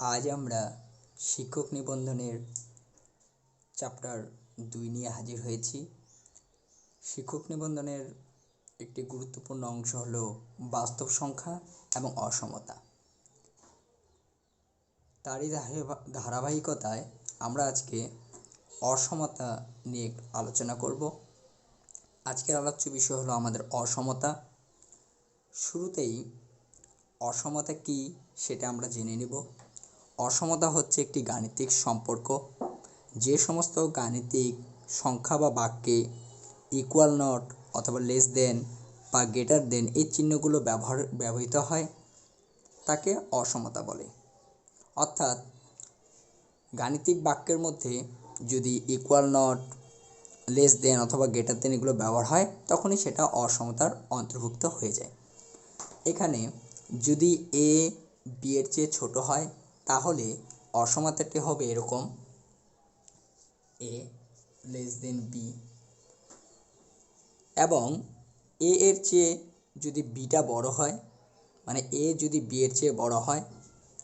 আজ আমরা শিক্ষক নিবন্ধনের চ্যাপ্টার দুই নিয়ে হাজির হয়েছি। শিক্ষক নিবন্ধনের একটি গুরুত্বপূর্ণ অংশ হলো বাস্তব সংখ্যা এবং অসমতা। তারই ধারাবাহিকতায় আমরা আজকে অসমতা নিয়ে আলোচনা করব। আজকের আলোচ্য বিষয় হলো আমাদের অসমতা। শুরুতেই অসমতা কি সেটা আমরা জেনে নেব। অসমতা হচ্ছে একটি গাণিতিক সম্পর্ক। যে সমস্ত গাণিতিক সংখ্যা বা বাক্যে ইকুয়াল নট অথবা লেস দেন বা গ্রেটার দেন এই চিহ্নগুলো ব্যবহার, ব্যবহৃত হয়, তাকে অসমতা বলে। অর্থাৎ গাণিতিক বাক্যের মধ্যে যদি ইকুয়াল নট লেস দেন অথবা গ্রেটার দেন এগুলো ব্যবহার হয়, তখনই সেটা অসমতার অন্তর্ভুক্ত হয়ে যায়। এখানে যদি এ বি এর চেয়ে ছোট হয় তাহলে অসমতাটি হবে এরকম এ লেস দেন বি এবং এ এর চেয়ে যদি বিটা বড় হয় মানে এ যদি বি এর চেয়ে বড় হয়,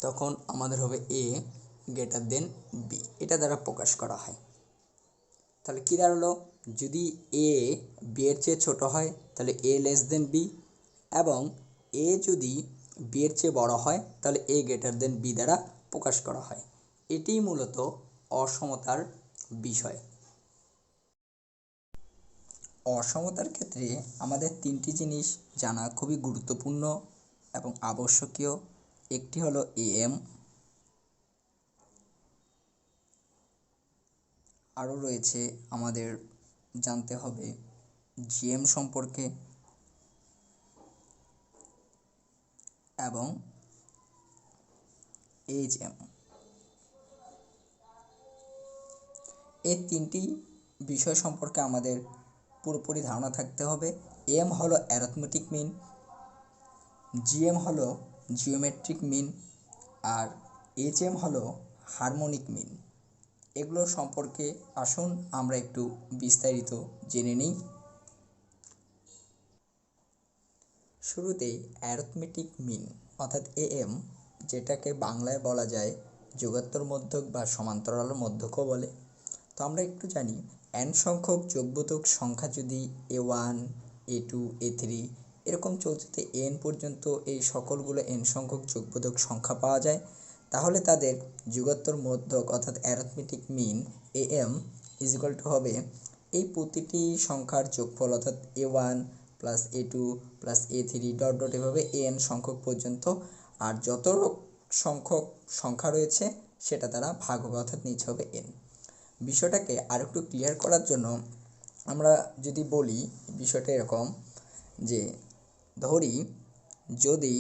তখন আমাদের হবে এ গ্রেটার দেন বি। এটা দ্বারা প্রকাশ করা হয়। তাহলে কী দাঁড়াল? যদি এ বি এর চেয়ে ছোট হয়, তাহলে এ লেস দেন বি এবং এ যদি বি এর চেয়ে বড় হয়, তাহলে এ গ্রেটার দেন বি দ্বারা প্রকাশ করা হয়। এটিই মূলত অসমতার বিষয়। অসমতার ক্ষেত্রে আমাদের তিনটি জিনিস জানা খুবই গুরুত্বপূর্ণ এবং আবশ্যকীয়। একটি হলো এএম আরও রয়েছে আমাদের জানতে হবে জিএম সম্পর্কে। এবং এইচ এম এই তিনটি বিষয় সম্পর্কে আমাদের পুরোপুরি ধারণা থাকতে হবে। এম হলো অ্যারথমেটিক মিন জিএম হলো জিওমেট্রিক মিন আর এইচ এম হলো হারমোনিক মিন এগুলো সম্পর্কে আসুন, আমরা একটু বিস্তারিত জেনে নিই। শুরুতেই অ্যারথমেটিক মিন অর্থাৎ এএম যেটাকে বাংলায় বলা যায় যোগাত্তর মধ্যক বা সমান্তরাল মধ্যকও বলে। তো আমরা একটু জানি এন সংখ্যক যোগবোধক সংখ্যা যদি A one A two A three এরকম চলতে এন পর্যন্ত এই সকলগুলো এন সংখ্যক যোগবোধক সংখ্যা পাওয়া যায়, তাহলে তাদের যুগোত্তর মধ্যক অর্থাৎ arithmetic mean A M is equal to হবে এই প্রতিটি সংখ্যার যোগফল অর্থাৎ A one plus A two plus A three dot dot এভাবে এন সংখ্যক পর্যন্ত, আর যত সংখ্যক সংখ্যা রয়েছে, সেটা দ্বারা ভাগ হবে অর্থাৎ নিচে হবে এন বিষয়টাকে আরেকটু ক্লিয়ার করার জন্য আমরা যদি বলি, বিষয়টা এরকম যে ধরি, যদি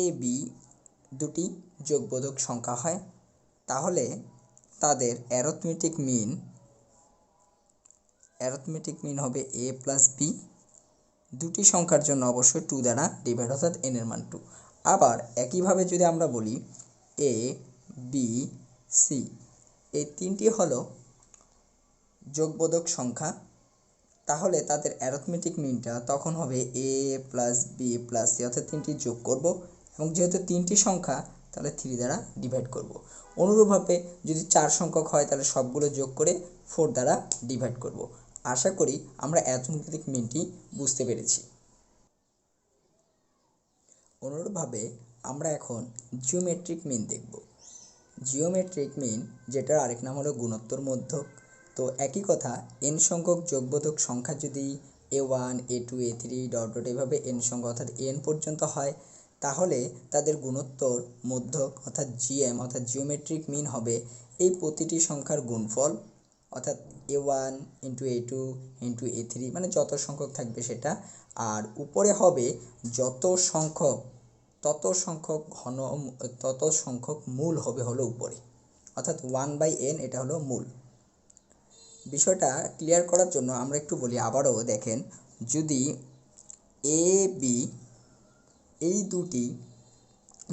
এ বি দুটি যোগবোধক সংখ্যা হয়, তাহলে তাদের অ্যারথমেটিক মিন অ্যারথমেটিক মিন হবে এ প্লাস বি দুটি সংখ্যার জন্য অবশ্যই টু দ্বারা ডিভাইড অর্থাৎ এন এর মান টু আবার একইভাবে যদি আমরা বলি এ বি সি এই তিনটি হলো যোগবোধক সংখ্যা। তাহলে তাদের অ্যারথমেটিক মিনটা তখন হবে A plus B plus C অর্থাৎ তিনটি যোগ করব এবং যেহেতু তিনটি সংখ্যা, তাহলে থ্রি দ্বারা ডিভাইড করব। অনুরূপভাবে যদি চার সংখ্যক হয়, তাহলে সবগুলো যোগ করে ফোর দ্বারা ডিভাইড করব। আশা করি আমরা অ্যারথমেটিক মিনটি বুঝতে পেরেছি। অনুরূপভাবে আমরা এখন জিওমেট্রিক মিন দেখব। জিওমেট্রিক মিন, যেটার আরেক নাম হলো গুণোত্তর মধ্যক, তো একই কথা এন সংখ্যক যোগবোধক সংখ্যা যদি A one, A two, A three dot dot এভাবে এন সংখ্যা অর্থাৎ এন পর্যন্ত হয়, তাহলে তাদের গুণোত্তর মধ্যক অর্থাৎ জিএম অর্থাৎ জিওমেট্রিক মিন হবে এই প্রতিটি সংখ্যার গুণফল অর্থাৎ A one into A two into A three মানে যত সংখ্যক থাকবে সেটা। আর উপরে হবে যত সংখ্যক, তত সংখ্যক ঘন, তত সংখ্যক মূল হবে হলো উপরে। অর্থাৎ ওয়ান বাই এন এটা হলো মূল। বিষয়টা ক্লিয়ার করার জন্য আমরা একটু বলি, আবারও দেখেন, যদি এ বি এই দুটি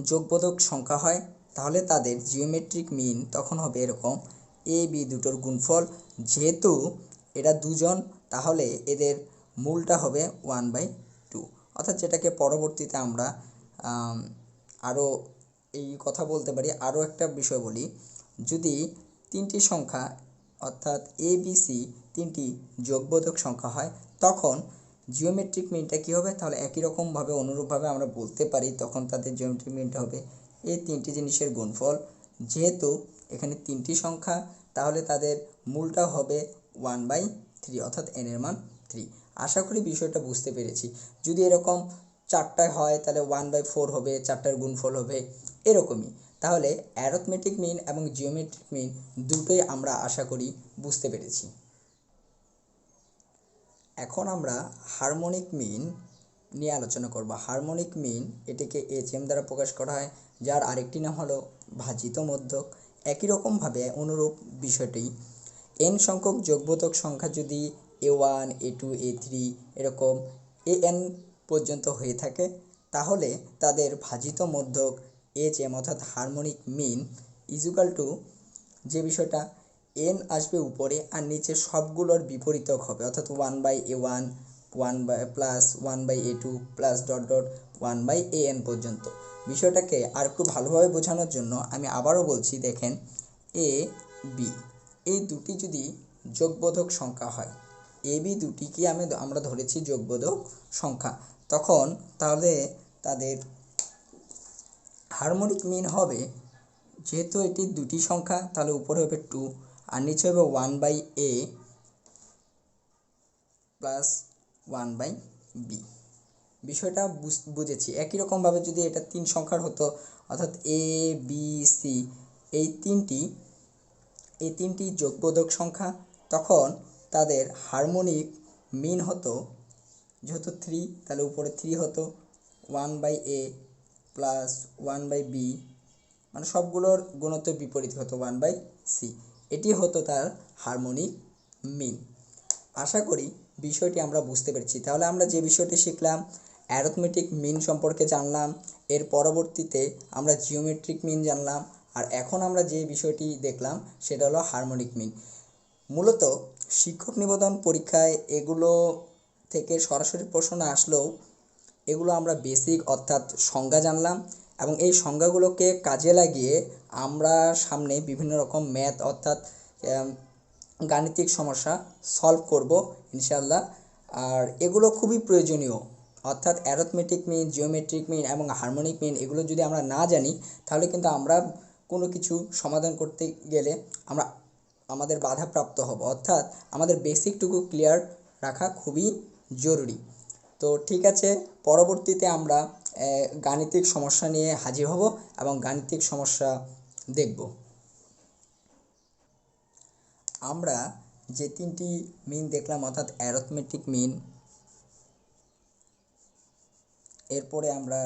যোগবোধক সংখ্যা হয়, তাহলে তাদের জিওমেট্রিক মিন তখন হবে এরকম এ, বি দুটোর গুণফল। যেহেতু এরা দুজন, তাহলে এদের মূলটা হবে ওয়ান বাই টু। অর্থাৎ যেটাকে পরবর্তীতে আমরা আরও এই কথা বলতে পারি আরও একটা বিষয় বলি। যদি তিনটি সংখ্যা, অর্থাৎ এ, বি, সি তিনটি যোগবোধক সংখ্যা হয়, তখন জিওমেট্রিক মিনটা কী হবে? তাহলে একই রকমভাবে, অনুরূপভাবে আমরা বলতে পারি, তখন তাদের জিওমেট্রিক মিনটা হবে এই তিনটি জিনিসের গুণফল। যেহেতু এখানে তিনটি সংখ্যা তাহলে তাদের মূলটা হবে ওয়ান বাই থ্রি অর্থাৎ এনের মান থ্রি আশা করি বিষয়টা বুঝতে পেরেছি। যদি এরকম চারটায় হয়, তাহলে ওয়ান বাই ফোর হবে, চারটার গুণফল হবে এরকমই। তাহলে অ্যারথমেটিক মিন এবং জিওমেট্রিক মিন দুটোই আমরা আশা করি বুঝতে পেরেছি। এখন আমরা হারমোনিক মিন নিয়ে আলোচনা করব। হারমোনিক মিন এটিকে এইচ এম দ্বারা প্রকাশ করা হয়, যার আরেকটি নাম হলো ভাজিত মধ্যক। একই রকমভাবে অনুরূপ বিষয়টি। এন সংখ্যক যোগবোধক সংখ্যা যদি A one A two A three এরকম এ এন পর্যন্ত হয়ে থাকে, তাহলে তাদের ভাজিত মধ্যক এইচ এম অর্থাৎ হারমোনিক মিন ইজুকাল টু যে বিষয়টা এন আসবে উপরে আর নিচে সবগুলোর বিপরীতক হবে, অর্থাৎ one by A one one by plus one by A two plus dot dot one by A N পর্যন্ত। বিষয়টাকে আর একটু ভালোভাবে বোঝানোর জন্য আমি আবারও বলছি, দেখেন এ বি এই দুটি যদি যোগবোধক সংখ্যা হয় এ বি দুটিকে আমি আমরা ধরেছি যোগবোধক সংখ্যা। তখন তাহলে তাদের হারমোনিক মিন হবে, যেহেতু এটি দুটি সংখ্যা, তাহলে উপরে হবে টু আর নিচে হবে one by A plus one by B বিষয়টা বুঝ- বুঝেছি। একই রকমভাবে যদি এটা তিন সংখ্যার হতো, অর্থাৎ এ বি সি এই তিনটি এই তিনটি যোগবোধক সংখ্যা, তখন তাদের হারমোনিক মিন হতো, যেহেতু থ্রি তাহলে উপরে থ্রি হতো one by A plus one by B মানে সবগুলোর গুণত্বের বিপরীত হতো ওয়ান বাই সি এটি হতো তার হারমোনিক মিন আশা করি বিষয়টি আমরা বুঝতে পেরেছি। তাহলে আমরা যে বিষয়টি শিখলাম অ্যারথমেটিক মিন সম্পর্কে জানলাম, এর পরবর্তীতে আমরা জিওমেট্রিক মিন জানলাম, আর এখন আমরা যে বিষয়টি দেখলাম সেটা হলো হারমোনিক মিন মূলত শিক্ষক নিবেদন পরীক্ষায় এগুলো থেকে সরাসরি প্রশ্ন আসলেও এগুলো আমরা বেসিক অর্থাৎ সংজ্ঞা জানলাম এবং এই সংজ্ঞাগুলোকে কাজে লাগিয়ে আমরা সামনে বিভিন্ন রকম ম্যাথ অর্থাৎ গাণিতিক সমস্যা সলভ করব ইনশাল্লাহ আর এগুলো খুবই প্রয়োজনীয়। অর্থাৎ অ্যারথমেটিক মিন জিওমেট্রিক মিন এবং হারমোনিক মিন এগুলো যদি আমরা না জানি, তাহলে কিন্তু আমরা কোনো কিছু সমাধান করতে গেলে আমরা আমাদের বাধাপ্রাপ্ত হব। অর্থাৎ আমাদের বেসিকটুকু ক্লিয়ার রাখা খুবই জরুরি। তো ঠিক আছে, পরবর্তীতে আমরা গাণিতিক সমস্যা নিয়ে হাজির হব এবং গাণিতিক সমস্যা দেখব। আমরা যে তিনটি মিন দেখলাম, অর্থাৎ অ্যারথমেটিক মিন এরপরে আমরা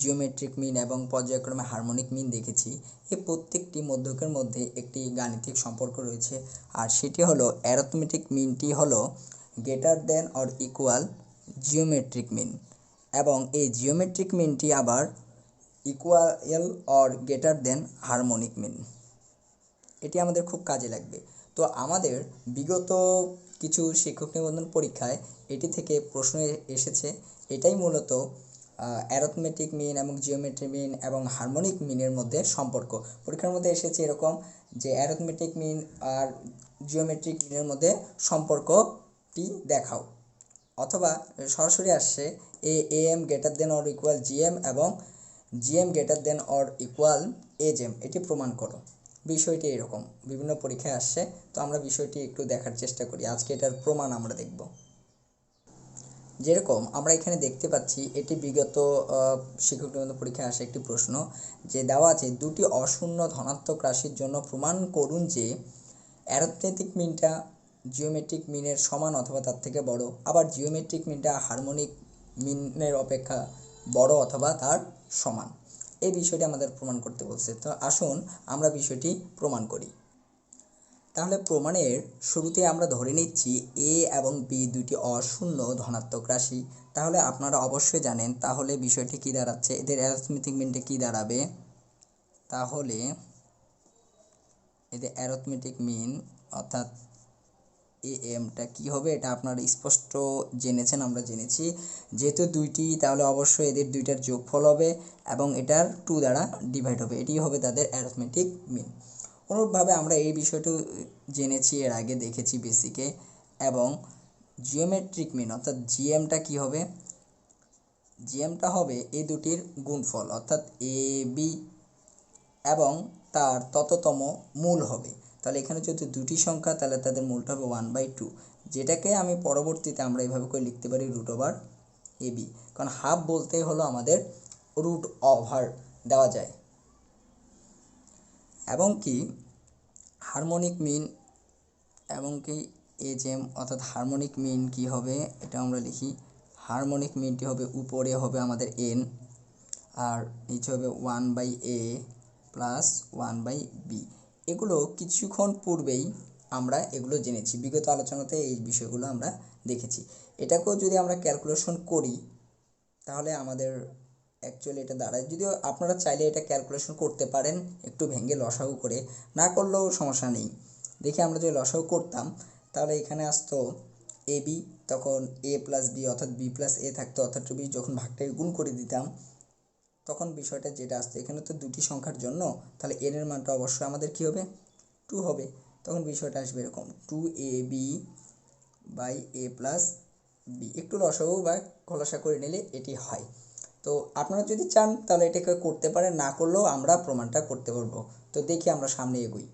জিওমেট্রিক মিন এবং পর্যায়ক্রমে হারমোনিক মিন দেখেছি। এই প্রত্যেকটি মধ্যকের মধ্যে একটি গাণিতিক সম্পর্ক রয়েছে। আর সেটি হলো অ্যারথমেটিক মিনটি হলো greater than or equal geometric mean এবং এই জিওমেট্রিক মিনটি আবার equal or greater than harmonic mean এটি আমাদের খুব কাজে লাগবে। তো আমাদের বিগত কিছু শিক্ষক নিবন্ধন পরীক্ষায় এটি থেকে প্রশ্ন এসেছে। এটাই মূলত অ্যারথমেটিক মিন এবং জিওমেট্রি মিন এবং হারমোনিক মিনের মধ্যে সম্পর্ক। পরীক্ষার মধ্যে এসেছে এরকম যে অ্যারথমেটিক মিন আর জিওমেট্রিক মিনের মধ্যে সম্পর্কটি দেখাও। অথবা সরাসরি আসছে, A M greater than or equal GM এবং GM greater than or equal HM এটি প্রমাণ করো। বিষয়টি এরকম, বিভিন্ন পরীক্ষায় আসছে, তো আমরা বিষয়টি একটু দেখার চেষ্টা করি। আজকে এটার প্রমাণ আমরা দেখব। যেরকম আমরা এখানে দেখতে পাচ্ছি, এটি বিগত শিক্ষক নিবন্ধন পরীক্ষায় আসা একটি প্রশ্ন যে দেওয়া আছে, দুটি অশূন্য ধনাত্মক রাশির জন্য প্রমাণ করুন যে অ্যারথমেটিক মিনটা জিওমেট্রিক মিনের সমান অথবা তার থেকে বড়, আবার জিওমেট্রিক মিনটা হারমোনিক মিনের অপেক্ষা বড় অথবা তার সমান। এই বিষয়টি আমাদের প্রমাণ করতে বলছে। তো আসুন আমরা বিষয়টি প্রমাণ করি। তাহলে প্রমাণের শুরুতে আমরা ধরে নিচ্ছি এ এবং বি দুটি অশূন্য ধনাত্মক রাশি। তাহলে আপনারা অবশ্যই জানেন, তাহলে বিষয়টি কী দাঁড়াচ্ছে? এদের অ্যারথমেটিক মিনটা কী দাঁড়াবে? তাহলে এদের অ্যারথমেটিক মিন অর্থাৎ এ এমটা কী হবে? এটা আপনারা স্পষ্ট জেনেছেন, আমরা জেনেছি। যেহেতু দুইটি, তাহলে অবশ্যই এদের দুইটার যোগফল হবে এবং এটার টু দ্বারা ডিভাইড হবে। এটি হবে তাদের অ্যারথমেটিক মিন অনুরূপভাবে আমরা এই বিষয়টি জেনেছি, এর আগে দেখেছি বেসিকে এবং জিওমেট্রিক মিন অর্থাৎ জিএমটা কী হবে? জিএমটা হবে এই দুটির গুণফল, অর্থাৎ এ বি এবং তার তততম মূল হবে। তাহলে এখানে যদি দুটি সংখ্যা, তাহলে তাদের মূলটা হবে ওয়ান বাই টু যেটাকে আমি পরবর্তীতে আমরা এইভাবে করে লিখতে পারি রুট ওভার এ বি কারণ হাফ বলতেই হলো আমাদের রুট ওভার দেওয়া যায়। এবং কি হারমোনিক মিন এবং কি এজেম অর্থাৎ হারমোনিক মিন কি হবে? এটা আমরা লিখি। হারমোনিক মিনটি হবে উপরে হবে আমাদের এন আর নিচে হবে one by A plus one by B এগুলো কিছুক্ষণ পূর্বেই আমরা এগুলো জেনেছি। বিগত আলোচনাতে এই বিষয়গুলো আমরা দেখেছি। এটাকেও যদি আমরা ক্যালকুলেশন করি, তাহলে আমাদের অ্যাকচুয়ালি এটা দাঁড়ায়। যদিও আপনারা চাইলে এটা ক্যালকুলেশন করতে পারেন, একটু ভেঙে লসাগু করে। না করলেও সমস্যা নেই। দেখি আমরা যদি লসাগু করতাম, তাহলে এখানে আসতো এ বি তখন এ প্লাস বি অর্থাৎ বি প্লাস এ থাকতো, অর্থাৎ বি যখন ভাগটাকে গুণ করে দিতাম তখন বিষয়টা যেটা আসতো এখানে তো দুটি সংখ্যার জন্য, তাহলে এন এর মানটা অবশ্যই আমাদের কী হবে? টু হবে। তখন বিষয়টা আসবে এরকম two A B by A plus B একটু লসাগু বা খোলাসা করে নিলে এটি হয়। তো আপনারা যদি চান, তাহলে এটাকে করতে পারেন, না করলেও আমরা প্রমাণটা করতে পারব। তো দেখি আমরা সামনে এগোই।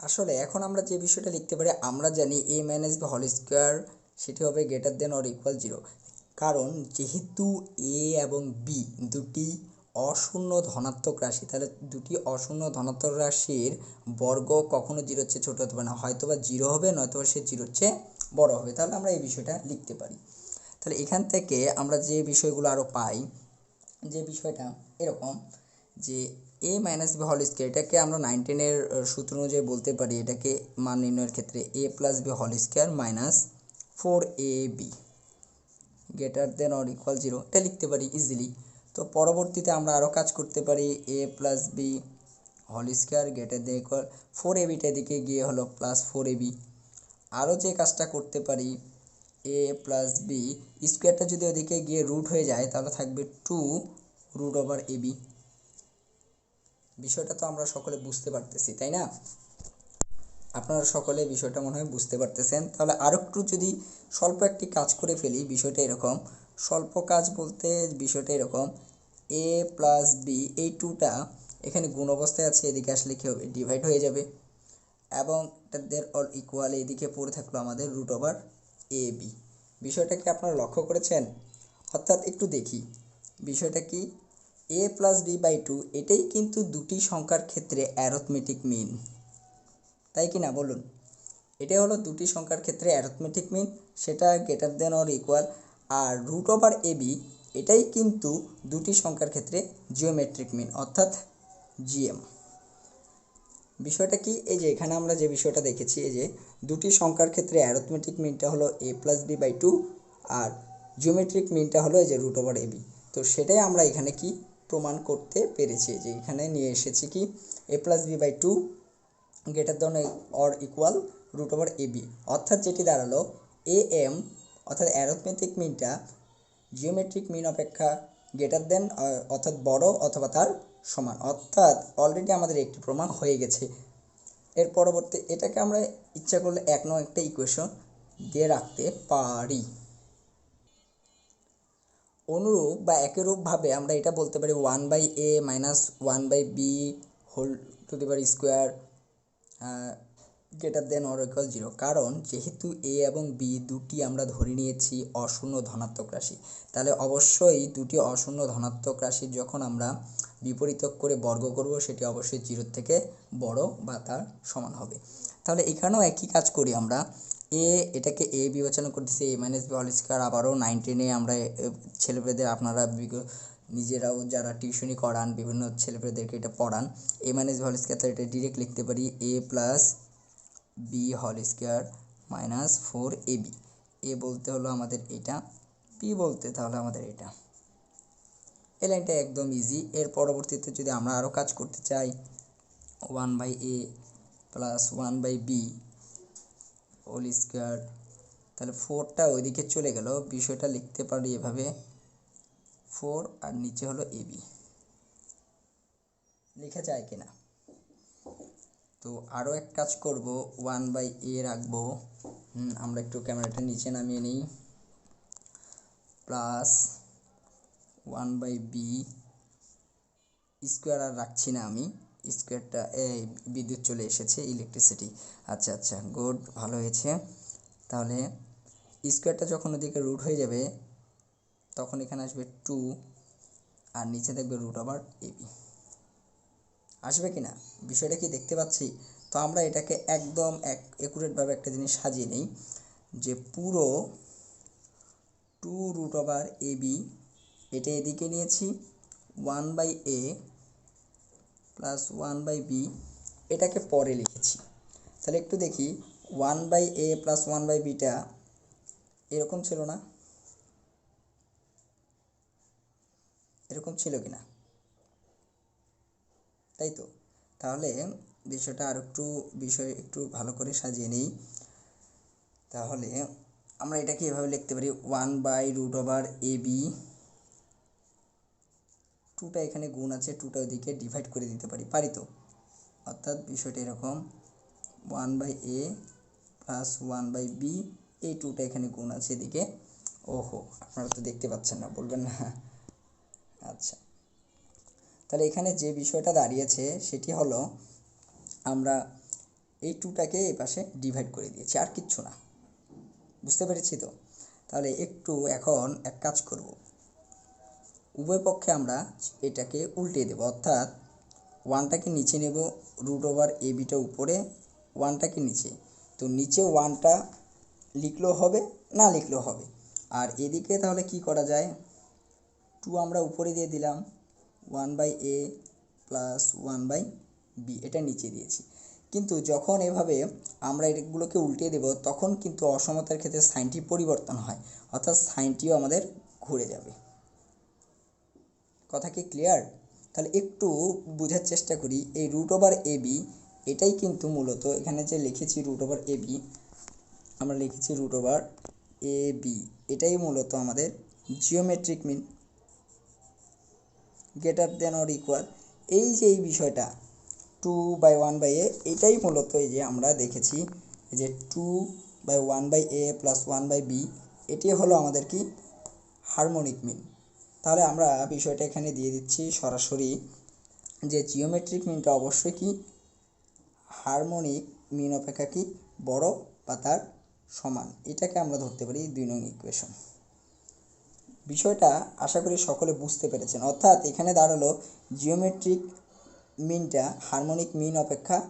আসলে এখন আমরা যে বিষয়টা লিখতে পারি, আমরা জানি A minus B whole square সেটি হবে greater than or equal zero কারণ যেহেতু এ এবং বি দুটি অশূন্য ধনাত্মক রাশি, তাহলে দুটি অশূন্য ধনাত্মক রাশির বর্গ কখনো জিরোর চেয়ে ছোটো হতে পারে না। হয়তো বা জিরো হবে নয়তো সে জিরোর চেয়ে বড় হবে। তাহলে আমরা এই বিষয়টা লিখতে পারি। তাহলে এখান থেকে আমরা যে বিষয়গুলো আরও পাই, যে বিষয়টা এরকম যে A minus B whole square এটাকে আমরা নাইন টেনের সূত্র অনুযায়ী বলতে পারি। এটাকে মান নির্ণয়ের ক্ষেত্রে এ প্লাস বি হল square minus four a b greater than or equal zero এটা লিখতে পারি ইজিলি তো পরবর্তীতে আমরা আরও কাজ করতে পারি এ প্লাস বি হল square greater than equal four a beta এদিকে গিয়ে হলো প্লাস ফোর এ বি আরও যে কাজটা করতে পারি এ প্লাস বি স্কোয়ারটা যদি ওদিকে গিয়ে রুট হয়ে যায়, তাহলে থাকবে two root over a b বিষয়টা তো আমরা সকলে বুঝতে পারতেছি, তাই না? আপনারা সকলে বিষয়টা মনে হয় বুঝতে পারতেছেন। তাহলে আরও একটু যদি স্বল্প একটি কাজ করে ফেলি, বিষয়টা এরকম। স্বল্প কাজ বলতে বিষয়টা এরকম। এ প্লাস বি এই টুটা এখানে গুণ অবস্থায় আছে, এদিকে আসলে কী হবে? ডিভাইড হয়ে যাবে। এবং তাদের অল ইকুয়াল এদিকে পড়ে থাকল আমাদের রুট ওভার এ বি বিষয়টা কি আপনারা লক্ষ্য করেছেন? অর্থাৎ একটু দেখি। বিষয়টা কি? A plus b by two এটাই কিন্তু দুটি সংখ্যার ক্ষেত্রে অ্যারথমেটিক মিন তাই কি না বলুন? এটাই হলো দুটি সংখ্যার ক্ষেত্রে অ্যারথমেটিক মিন সেটা গ্রেটার দেন অর ইকুয়াল আর রুট ওভার এ বি এটাই কিন্তু দুটি সংখ্যার ক্ষেত্রে জিওমেট্রিক মিন অর্থাৎ জিএম বিষয়টা কি? এই যে এখানে আমরা যে বিষয়টা দেখেছি, এই যে দুটি সংখ্যার ক্ষেত্রে অ্যারথমেটিক মিনটা হলো a plus b by two R geometric মিনটা হলো এই যে রুট ওভার এ বি তো সেটাই আমরা এখানে কি প্রমাণ করতে পেরেছি? যে এখানে নিয়ে এসেছি কি? A plus B by two greater than or equal root over A B অর্থাৎ যেটি দাঁড়াল এ এম অর্থাৎ অ্যারথমেটিক মিনটা জিওমেট্রিক মিন অপেক্ষা গ্রেটার দেন অর্থাৎ বড় অথবা তার সমান। অর্থাৎ অলরেডি আমাদের একটি প্রমাণ হয়ে গেছে। এর পরবর্তী, এটাকে আমরা ইচ্ছা করলে এক নয় একটা ইকুয়েশন দিয়ে রাখতে পারি। অনুরূপ বা একইরূপভাবে আমরা এটা বলতে পারি one by a minus one by b whole to the power square greater than or equal zero কারণ যেহেতু এ এবং বি দুটি আমরা ধরে নিয়েছি অশূন্য ধনাত্মক রাশি, তাহলে অবশ্যই দুটি অশূন্য ধনাত্মক রাশির যখন আমরা বিপরীত করে বর্গ করব, সেটি অবশ্যই জিরোর থেকে বড় বা তার সমান হবে। তাহলে এখানেও একই কাজ করি আমরা। এ এটাকে এ বিবেচনা করতেছি এ মাইনাস বি হল স্কোয়ার আবারও নাইনটিনে আমরা ছেলেমেয়েদের আপনারা নিজেরাও যারা টিউশনি করান, বিভিন্ন ছেলেমেয়েদেরকে এটা পড়ান এ মাইনাস বি হল স্কোয়ার তাহলে এটা ডিরেক্ট লিখতে পারি এ প্লাস বি হল square minus four a b এ বলতে হলো আমাদের এটা বি বলতে তাহলে আমাদের এটা। এই লাইনটা একদম ইজি এর পরবর্তীতে যদি আমরা আরও কাজ করতে চাই one by a plus one by b whole square তাহলে ফোরটা ওইদিকে চলে গেল। বিষয়টা লিখতে পারি এভাবে। ফোর আর নিচে হলো বি। লেখা যায় কিনা? তো আরও এক কাজ করব ওয়ান বাই এ রাখব। আমরা একটু ক্যামেরাটা নিচে নামিয়ে নিই। Plus one by b square আর রাখছি না আমি। স্কোয়ারটা এই বিদ্যুৎ চলে এসেছে ইলেকট্রিসিটি আচ্ছা আচ্ছা গুড ভালো হয়েছে। তাহলে স্কোয়ারটা যখন ওদিকে রুট হয়ে যাবে তখন এখানে আসবে টু আর নিচে দেখবে রুট আবার এবি আসবে কি না বিষয়টা কি দেখতে পাচ্ছি? তো আমরা এটাকে একদম এক একুরেটভাবে একটা জিনিস সাজিয়ে নিই যে পুরো two root over a b এটা এদিকে নিয়েছি one by a plus one by b এটাকে পরে লিখেছি। তাহলে একটু দেখি one by a plus one by beta এরকম ছিল না? এরকম ছিল কি না তাই তো? তাহলে বিষয়টা আর একটু বিষয় একটু ভালো করে সাজিয়ে নিই। তাহলে আমরা এটাকে এভাবে লিখতে পারি one by root over a b টুটা এখানে গুণ আছে টুটা ওদিকে ডিভাইড করে দিতে পারি পারি তো? অর্থাৎ বিষয়টা এরকম one by a plus one by b এই টুটা এখানে গুণ আছে এদিকে। ওহো, আপনারা তো দেখতে পাচ্ছেন না, বলবেন না। আচ্ছা। তাহলে এখানে যে বিষয়টা দাঁড়িয়েছে সেটি হলো আমরা এই টুটাকে এই পাশে ডিভাইড করে দিয়েছি, আর কিচ্ছু না। বুঝতে পেরেছি তো? তাহলে একটু এখন এক কাজ করব। উভয় পক্ষে আমরা এটাকে উল্টে দেব, অর্থাৎ ওয়ানটাকে নিচে নেব রুট ওভার এ বিটা উপরে, ওয়ানটাকে নিচে। তো নিচে ওয়ানটা লিখলেও হবে, না লিখলেও হবে। আর এদিকে তাহলে কি করা যায়? টু আমরা উপরে দিয়ে দিলাম one by a plus one by b এটা নিচে দিয়েছি। কিন্তু যখন এভাবে আমরা এগুলোকে উল্টে দেব, তখন কিন্তু অসমতার ক্ষেত্রে সাইনটি পরিবর্তন হয়, অর্থাৎ সাইনটিও আমাদের ঘুরে যাবে। কথা কি ক্লিয়ার তাহলে একটু বোঝার চেষ্টা করি, এই রুট ওভার এ বি এটাই কিন্তু মূলত এখানে যে লিখেছি রুট ওভার এ বি আমরা লিখেছি রুট ওভার এ বি এটাই মূলত আমাদের geometric mean greater than or equal এই যে এই বিষয়টা two by one by a এটাই মূলত এই যে আমরা দেখেছি যে two by one by a plus one by b এটি হলো আমাদের কি? হারমোনিক মিন তাহলে আমরা বিষয়টা এখানে দিয়ে দিচ্ছি সরাসরি যে জিওমেট্রিক মিনটা অবশ্যই কি? হারমোনিক মিন অপেক্ষা কি? বড় বা তার সমান। এটাকে আমরা ধরতে পারি দুই নং ইকুয়েশন বিষয়টা আশা করি সকলে বুঝতে পেরেছেন। অর্থাৎ এখানে দাঁড়াল জিওমেট্রিক মিনটা হারমোনিক মিন অপেক্ষা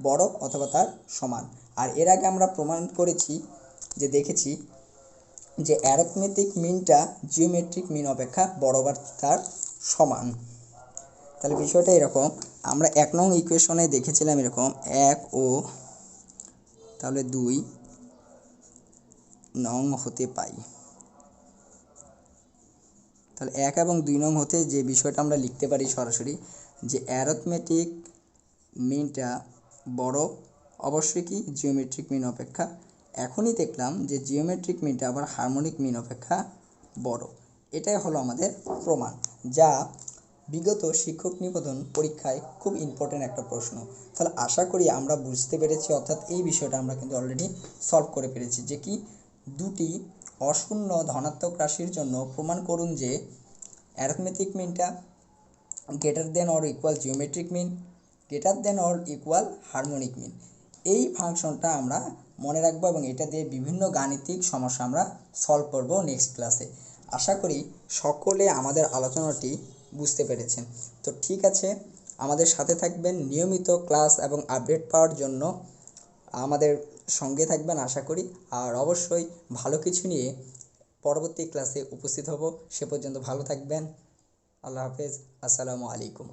বড় অথবা তার সমান। আর এর আগে আমরা প্রমাণ করেছি, যে দেখেছি, যে অ্যারথমেটিক মিনটা জিওমেট্রিক মিন অপেক্ষা বড় বা তার সমান। তাহলে বিষয়টা এরকম, আমরা এক নং ইকুয়েশনে দেখেছিলাম এরকম, এক ও তাহলে দুই নং হতে পাই। তাহলে এক এবং দুই নং হতে যে বিষয়টা আমরা লিখতে পারি সরাসরি, যে অ্যারথমেটিক মিনটা বড়, অবশ্যই কি? জিওমেট্রিক মিন অপেক্ষা। এখনই দেখলাম যে জিওমেট্রিক মিনটা আবার হারমোনিক মিন অপেক্ষা বড়। এটাই হলো আমাদের প্রমাণ, যা বিগত শিক্ষক নিবেদন পরীক্ষায় খুব ইম্পর্টেন্ট একটা প্রশ্ন। তাহলে আশা করি আমরা বুঝতে পেরেছি, অর্থাৎ এই বিষয়টা আমরা কিন্তু অলরেডি সলভ করে পেরেছি যে কি? দুটি অশূন্য ধনাত্মক রাশির জন্য প্রমাণ করুন যে arithmetic মিনটা greater than or equal geometric mean greater than or equal harmonic mean এই ফাংশনটা আমরা মনে রাখব এবং এটা দিয়ে বিভিন্ন গাণিতিক সমস্যা আমরা সলভ করব নেক্সট ক্লাসে আশা করি সকলে আমাদের আলোচনাটি বুঝতে পেরেছেন। তো ঠিক আছে, আমাদের সাথে থাকবেন নিয়মিত ক্লাস এবং আপডেট পাওয়ার জন্য আমাদের সঙ্গে থাকবেন আশা করি। আর অবশ্যই ভালো কিছু নিয়ে পরবর্তী ক্লাসে উপস্থিত হব। সে পর্যন্ত ভালো থাকবেন। আল্লাহ হাফেজ। আসসালামু আলাইকুম।